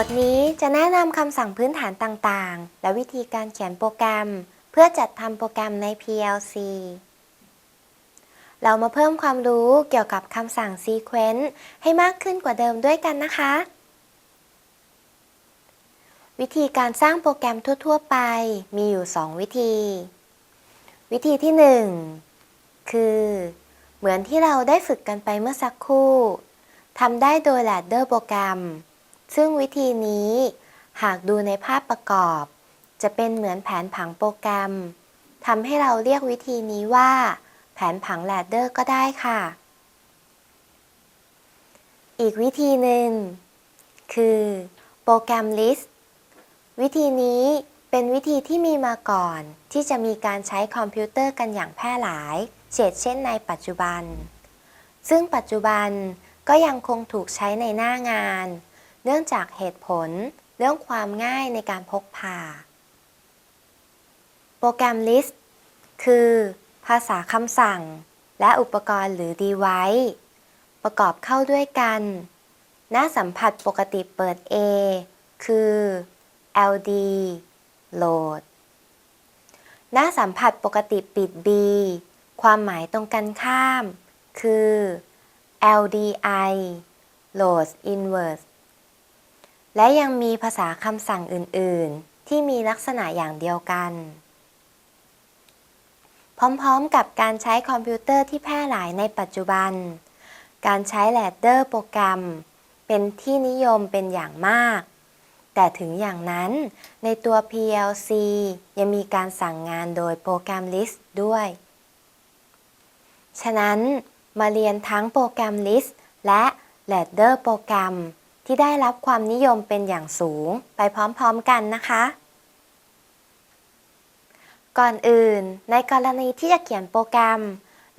บทนี้จะแนะนำคำสั่งพื้นฐานต่างๆ และวิธีการเขียนโปรแกรม เพื่อจัดทำโปรแกรมใน PLC เรามาเพิ่มความรู้เกี่ยวกับคำสั่ง Sequence ให้มากขึ้นกว่าเดิมด้วยกันนะคะ วิธีการสร้างโปรแกรมทั่ว ๆ ไปมีอยู่ 2 วิธี วิธีที่ 1 คือ เหมือนที่เราได้ฝึกกันไปเมื่อสักครู่ทำได้โดย Ladder โปรแกรม ซึ่งวิธีนี้หากดูในภาพประกอบ จะเป็นเหมือนแผนผังโปรแกรมทำให้เราเรียกวิธีนี้ว่า แผนผัง Ladder ก็ได้ค่ะ อีกวิธีหนึ่ง คือโปรแกรม List วิธีนี้เป็นวิธีที่มีมาก่อน ที่จะมีการใช้คอมพิวเตอร์กันอย่างแพร่หลายเช่นเช่นในปัจจุบัน ซึ่งปัจจุบันก็ยังคงถูกใช้ในหน้างาน เนื่องจากเหตุผลเรื่องความง่ายในการพกพา โปรแกรม List คือ ภาษาคำสั่ง และอุปกรณ์หรือ device ประกอบเข้าด้วยกัน หน้าสัมผัสปกติเปิด A คือ LD load หน้าสัมผัสปกติปิด B ความหมายตรงกันข้าม คือ LDI load inverse และยังมีภาษาคำสั่งอื่น ๆ ที่มีลักษณะอย่างเดียวกัน พร้อม ๆ กับการใช้คอมพิวเตอร์ที่แพร่หลายในปัจจุบัน การใช้ Ladder โปรแกรม เป็นที่นิยมเป็นอย่างมาก แต่ถึงอย่างนั้นในตัว PLC ยังมีการสั่งงานโดยโปรแกรม List ด้วย ฉะนั้นมาเรียนทั้งโปรแกรม List และ Ladder โปรแกรม ที่ได้รับความนิยมเป็นอย่างสูงไปพร้อมๆกันนะคะ ก่อนอื่น ในกรณีที่จะเขียนโปรแกรม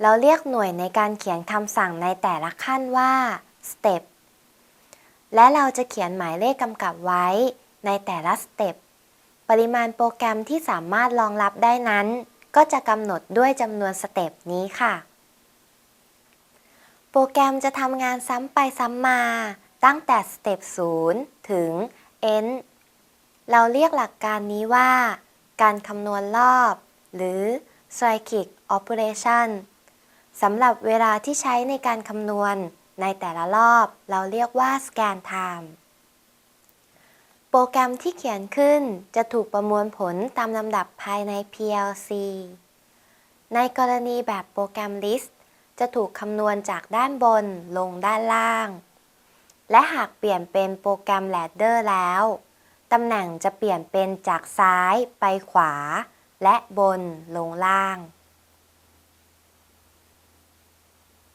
เราเรียกหน่วยในการเขียนคำสั่งในแต่ละขั้นว่า step และเราจะเขียนหมายเลขกำกับไว้ในแต่ละสเต็ปปริมาณโปรแกรมที่สามารถรองรับได้นั้น ก็จะกำหนดด้วยจำนวนสเต็ปนี้ค่ะ โปรแกรมจะทำงานซ้ำไปซ้ำมา ตั้งแต่สเต็ป0ถึง n เราเรียกหลักการนี้ว่า การคำนวณรอบ หรือ cyclic operation สำหรับเวลาที่ใช้ในการคำนวณในแต่ละรอบเราเรียกว่า scan time โปรแกรมที่เขียนขึ้นจะถูกประมวลผลตามลำดับภายใน PLC ในกรณีแบบโปรแกรม list จะถูกคำนวณจากด้านบนลงด้านล่าง และหากเปลี่ยนเป็นโปรแกรม ladder แล้ว ตำแหน่งจะเปลี่ยนเป็นจากซ้ายไปขวา และบนลงล่าง